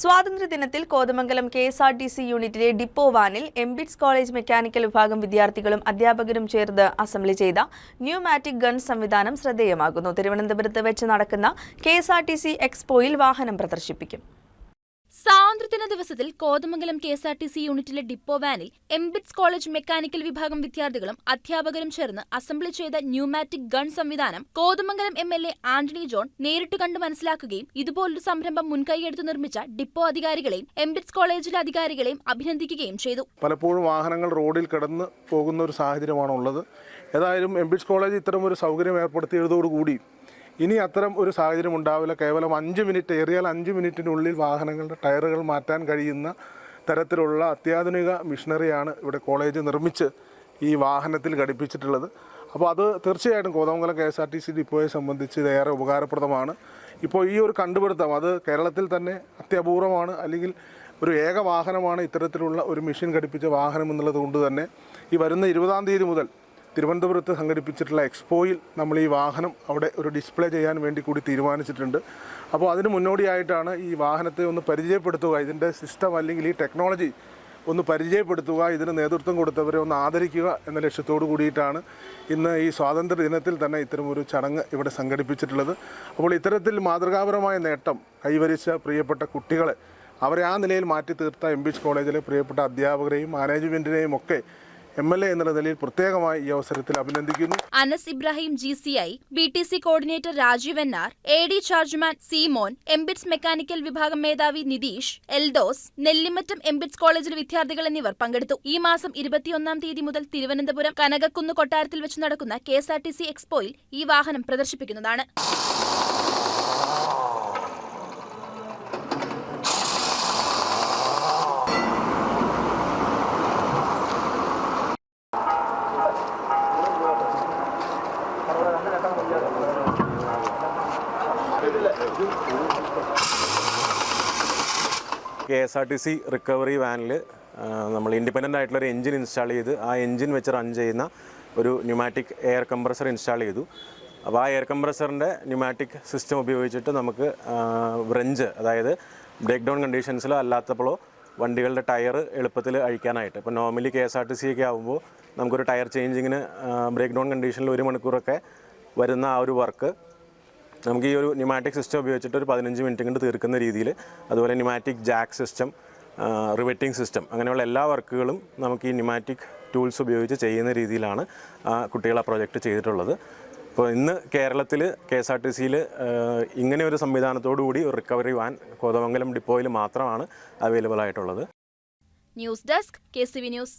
സ്വാതന്ത്ര്യദിനത്തിൽ Kothamangalam K S R T C യൂണിറ്റിലെ depot വാനിൽ MBITS college mechanical വിഭാഗം വിദ്യാർത്ഥികളും അധ്യാപകരും ചേർന്ന് അസംബ്ലി ചെയ്ത ന്യൂമാറ്റിക് ഗൺ സംവിധാനം ശ്രദ്ധേയമാകുന്നു. തിരുവനന്തപുരത്ത് വെച്ച് നടക്കുന്ന കെ എക്സ്പോയിൽ വാഹനം പ്രദർശിപ്പിക്കും. സ്വാതന്ത്ര്യദിന ദിവസത്തിൽ Kothamangalam K S R T C യൂണിറ്റിലെ ഡിപ്പോ വാനിൽ എംബിറ്റ്സ് കോളേജ് മെക്കാനിക്കൽ വിഭാഗം വിദ്യാർത്ഥികളും അധ്യാപകരും ചേർന്ന് അസംബ്ലി ചെയ്ത ന്യൂമാറ്റിക് ഗൺ സംവിധാനം Kothamangalam M L A Antony John നേരിട്ട് കണ്ട് മനസ്സിലാക്കുകയും ഇതുപോലൊരു സംരംഭം മുൻകൈയെടുത്ത് നിർമ്മിച്ച ഡിപ്പോ അധികാരികളെയും എംബിറ്റ്സ് കോളേജിലെ അധികാരികളെയും അഭിനന്ദിക്കുകയും ചെയ്തു. പലപ്പോഴും വാഹനങ്ങൾ റോഡിൽ കിടന്ന് പോകുന്ന ഒരു സാഹചര്യമാണുള്ളത്. ഏതായാലും എംബിറ്റ്സ് കോളേജ് ഇത്തരം ഒരു സൗകര്യം ഏർപ്പെടുത്തിയതോടുകൂടി ഇനി അത്തരം ഒരു സാഹചര്യം ഉണ്ടാവില്ല. കേവലം അഞ്ച് മിനിറ്റ് ഏറിയാൽ അഞ്ച് മിനിറ്റിനുള്ളിൽ വാഹനങ്ങളുടെ ടയറുകൾ മാറ്റാൻ കഴിയുന്ന തരത്തിലുള്ള അത്യാധുനിക മിഷനറിയാണ് ഇവിടെ കോളേജ് നിർമ്മിച്ച് ഈ വാഹനത്തിൽ ഘടിപ്പിച്ചിട്ടുള്ളത്. അപ്പോൾ അത് തീർച്ചയായിട്ടും Kothamangalam K S R T C ഡിപ്പോയെ സംബന്ധിച്ച് ഇതേറെ ഉപകാരപ്രദമാണ്. ഇപ്പോൾ ഈ ഒരു കണ്ടുപിടുത്തം അത് കേരളത്തിൽ തന്നെ അത്യപൂർവമാണ്. അല്ലെങ്കിൽ ഒരു ഏക വാഹനമാണ് ഇത്തരത്തിലുള്ള ഒരു മെഷീൻ ഘടിപ്പിച്ച വാഹനം എന്നുള്ളത് കൊണ്ട് തന്നെ ഈ വരുന്ന ഇരുപതാം തീയതി മുതൽ തിരുവനന്തപുരത്ത് സംഘടിപ്പിച്ചിട്ടുള്ള എക്സ്പോയിൽ നമ്മൾ ഈ വാഹനം അവിടെ ഒരു ഡിസ്പ്ലേ ചെയ്യാൻ വേണ്ടി കൂടി തീരുമാനിച്ചിട്ടുണ്ട്. അപ്പോൾ അതിന് മുന്നോടിയായിട്ടാണ് ഈ വാഹനത്തെ ഒന്ന് പരിചയപ്പെടുത്തുക ഇതിന്റെ സിസ്റ്റം അല്ലെങ്കിൽ ഈ ടെക്നോളജി ഒന്ന് പരിചയപ്പെടുത്തുക ഇതിന് നേതൃത്വം കൊടുത്തവരെ ഒന്ന് ആദരിക്കുക എന്ന ലക്ഷ്യത്തോടു കൂടിയിട്ടാണ് ഇന്ന് ഈ സ്വാതന്ത്ര്യ ദിനത്തിൽ തന്നെ ഇത്തരം ഒരു ചടങ്ങ് ഇവിടെ സംഘടിപ്പിച്ചിട്ടുള്ളത്. അപ്പോൾ ഇത്തരത്തിൽ മാതൃകാപരമായ നേട്ടം കൈവരിച്ച പ്രിയപ്പെട്ട കുട്ടികളെ അവരെ ആ നിലയിൽ മാറ്റി തീർത്ത എം കോളേജിലെ പ്രിയപ്പെട്ട അധ്യാപകരെയും മാനേജ്മെന്റിനെയും ഒക്കെ എം എൽ എ നിലയിൽ പ്രത്യേകമായി ഈ അവസരത്തിൽ അഭിനന്ദിക്കുന്നു. Anas Ibrahim G C I B T C coordinator Rajeev N R A D chargeman Seemon MBITS mechanical വിഭാഗം മേധാവി നിതീഷ് എൽദോസ് നെല്ലിമറ്റം എംബിറ്റ്സ് കോളേജിലെ വിദ്യാർത്ഥികൾ എന്നിവർ പങ്കെടുത്തു. ഈ മാസം ഇരുപത്തിയൊന്നാം തീയതി മുതൽ തിരുവനന്തപുരം കനകക്കുന്ന് കൊട്ടാരത്തിൽ വെച്ച് നടക്കുന്ന K S R T C എക്സ്പോയിൽ ഈ വാഹനം പ്രദർശിപ്പിക്കുന്നതാണ്. K S R T C recovery വാനിൽ നമ്മൾ ഇൻഡിപെൻഡന്റ് ആയിട്ടുള്ള ഒരു എഞ്ചിൻ ഇൻസ്റ്റാൾ ചെയ്ത് ആ എഞ്ചിൻ വെച്ച് റൺ ചെയ്യുന്ന ഒരു ന്യൂമാറ്റിക് എയർ കംപ്രസർ ഇൻസ്റ്റാൾ ചെയ്തു. അപ്പോൾ ആ എയർ കംപ്രസറിന്റെ ന്യൂമാറ്റിക് സിസ്റ്റം ഉപയോഗിച്ചിട്ട് നമുക്ക് വ്രഞ്ച് അതായത് ബ്രേക്ക് ഡൗൺ കണ്ടീഷൻസിലോ അല്ലാത്തപ്പോഴോ വണ്ടികളുടെ ടയർ എളുപ്പത്തിൽ അഴിക്കാനായിട്ട്. ഇപ്പോൾ normally K S R T C ഒക്കെ ആകുമ്പോൾ നമുക്കൊരു ടയർ ചേഞ്ചിങ്ങിന് ബ്രേക്ക് ഡൗൺ കണ്ടീഷനിൽ ഒരു മണിക്കൂറൊക്കെ വരുന്ന ആ ഒരു വർക്ക് നമുക്ക് ഈ ഒരു ന്യൂമാറ്റിക് സിസ്റ്റം ഉപയോഗിച്ചിട്ട് ഒരു പതിനഞ്ച് മിനിറ്റ് കൊണ്ട് തീർക്കുന്ന രീതിയിൽ അതുപോലെ pneumatic jack system riveting system അങ്ങനെയുള്ള എല്ലാ വർക്കുകളും നമുക്ക് ഈ ന്യൂമാറ്റിക് ടൂൾസ് ഉപയോഗിച്ച് ചെയ്യുന്ന രീതിയിലാണ് കുട്ടികൾ ആ പ്രോജക്റ്റ് ചെയ്തിട്ടുള്ളത്. അപ്പോൾ ഇന്ന് കേരളത്തിൽ കെ എസ് ആർ ടി സിയിൽ ഇങ്ങനെ ഒരു സംവിധാനത്തോടു കൂടി ഒരു റിക്കവറി വാൻ കോതമംഗലം ഡിപ്പോയിൽ മാത്രമാണ് അവൈലബിൾ ആയിട്ടുള്ളത്. News desk K C V news